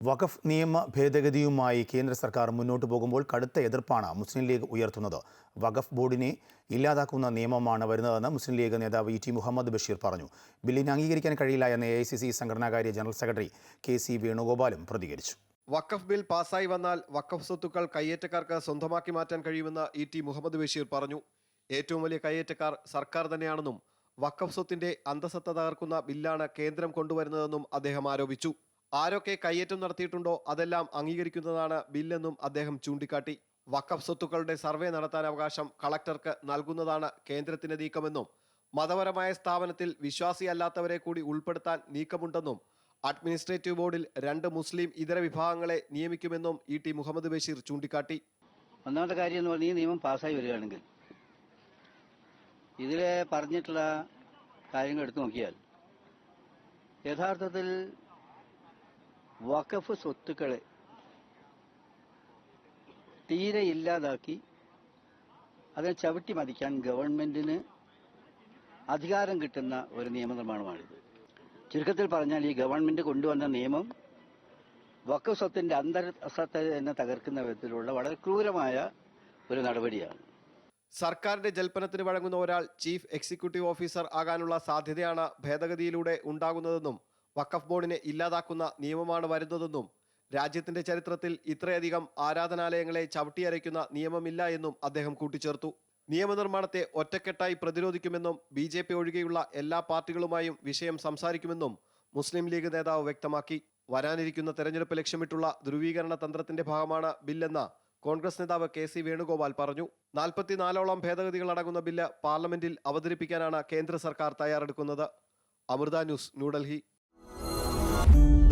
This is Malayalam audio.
വഖഫ് നിയമ ഭേദഗതിയുമായി കേന്ദ്ര സർക്കാർ മുന്നോട്ട് പോകുമ്പോൾ കടുത്ത എതിർപ്പാണ് മുസ്ലിം ലീഗ് ഉയർത്തുന്നത്. വഖഫ് ബോർഡിനെ ഇല്ലാതാക്കുന്ന നിയമമാണ് വരുന്നതെന്ന് മുസ്ലിം ലീഗ് നേതാവ് ഇ ടി മുഹമ്മദ് ബഷീർ പറഞ്ഞു. ബില്ലിനെ അംഗീകരിക്കാൻ കഴിയില്ല എന്ന് എ ഐ സി സി സംഘടനാകാര്യ ജനറൽ സെക്രട്ടറി കെ സി വേണുഗോപാലും പ്രതികരിച്ചു. വഖഫ് ബിൽ പാസ്സായി വന്നാൽ വഖഫ് സ്വത്തുക്കൾ കയ്യേറ്റക്കാർക്ക് സ്വന്തമാക്കി മാറ്റാൻ കഴിയുമെന്ന് ഇ ടി മുഹമ്മദ് ബഷീർ പറഞ്ഞു. ഏറ്റവും വലിയ കയ്യേറ്റക്കാർ സർക്കാർ തന്നെയാണെന്നും വഖഫ് സ്വത്തിന്റെ അന്തസത്ത തകർക്കുന്ന ബില്ലാണ് കേന്ദ്രം കൊണ്ടുവരുന്നതെന്നും അദ്ദേഹം ആരോപിച്ചു. ആരൊക്കെ കയ്യേറ്റം നടത്തിയിട്ടുണ്ടോ അതെല്ലാം അംഗീകരിക്കുന്നതാണ് ബില്ലെന്നും അദ്ദേഹം ചൂണ്ടിക്കാട്ടി. വക്കഫ് സ്വത്തുക്കളുടെ സർവേ നടത്താൻ അവകാശം കളക്ടർക്ക് നൽകുന്നതാണ് കേന്ദ്രത്തിന്റെ നീക്കമെന്നും മതപരമായ സ്ഥാപനത്തിൽ വിശ്വാസിയല്ലാത്തവരെ കൂടി ഉൾപ്പെടുത്താൻ നീക്കമുണ്ടെന്നും അഡ്മിനിസ്ട്രേറ്റീവ് ബോർഡിൽ രണ്ട് മുസ്ലിം ഇതര വിഭാഗങ്ങളെ നിയമിക്കുമെന്നും ഇ ടി മുഹമ്മദ് ബഷീർ ചൂണ്ടിക്കാട്ടി. ഒന്നാമത്തെ കാര്യം എന്ന് പറഞ്ഞാൽ ഈ നിയമം പാസ്സായി വരികയാണെങ്കിൽ ഇതിലെ പറഞ്ഞിട്ടുള്ള കാര്യങ്ങൾ എടുത്തു നോക്കിയാൽ യഥാർത്ഥത്തിൽ വഖഫ് സ്വത്തുക്കളെ തീരെ ഇല്ലാതാക്കി അതിനെ ചവിട്ടി മതിക്കാൻ ഗവൺമെന്റിന് അധികാരം കിട്ടുന്ന ഒരു നിയമനിർമ്മാണമാണിത്. ചുരുക്കത്തിൽ പറഞ്ഞാൽ ഈ ഗവൺമെന്റ് കൊണ്ടുവന്ന നിയമം വഖഫ് സ്വത്തിന്റെ അന്തരസത്തെ തന്നെ തകർക്കുന്ന വിധത്തിലുള്ള വളരെ ക്രൂരമായ ഒരു നടപടിയാണ്. സർക്കാരിന്റെ ജൽപ്പനത്തിന് വഴങ്ങുന്ന ഒരാൾ ചീഫ് എക്സിക്യൂട്ടീവ് ഓഫീസർ ആകാനുള്ള സാധ്യതയാണ് ഭേദഗതിയിലൂടെ ഉണ്ടാകുന്നതെന്നും വഖഫ് ബോർഡിനെ ഇല്ലാതാക്കുന്ന നിയമമാണ് വരുന്നതെന്നും രാജ്യത്തിന്റെ ചരിത്രത്തിൽ ഇത്രയധികം ആരാധനാലയങ്ങളെ ചവിട്ടിയരയ്ക്കുന്ന നിയമമില്ല എന്നും അദ്ദേഹം കൂട്ടിച്ചേർത്തു. നിയമനിർമ്മാണത്തെ ഒറ്റക്കെട്ടായി പ്രതിരോധിക്കുമെന്നും ബി ജെ പി ഒഴികെയുള്ള എല്ലാ പാർട്ടികളുമായും വിഷയം സംസാരിക്കുമെന്നും മുസ്ലിം ലീഗ് നേതാവ് വ്യക്തമാക്കി. വരാനിരിക്കുന്ന തെരഞ്ഞെടുപ്പ് ലക്ഷ്യമിട്ടുള്ള ധ്രുവീകരണ തന്ത്രത്തിന്റെ ഭാഗമാണ് ബില്ലെന്ന കോൺഗ്രസ് നേതാവ് കെ സി വേണുഗോപാൽ പറഞ്ഞു. നാൽപ്പത്തിനാലോളം ഭേദഗതികൾ അടങ്ങുന്ന ബില്ല് പാർലമെന്റിൽ അവതരിപ്പിക്കാനാണ് കേന്ദ്ര സർക്കാർ തയ്യാറെടുക്കുന്നത്. അമൃത ന്യൂസ് ന്യൂഡൽഹി. Bye.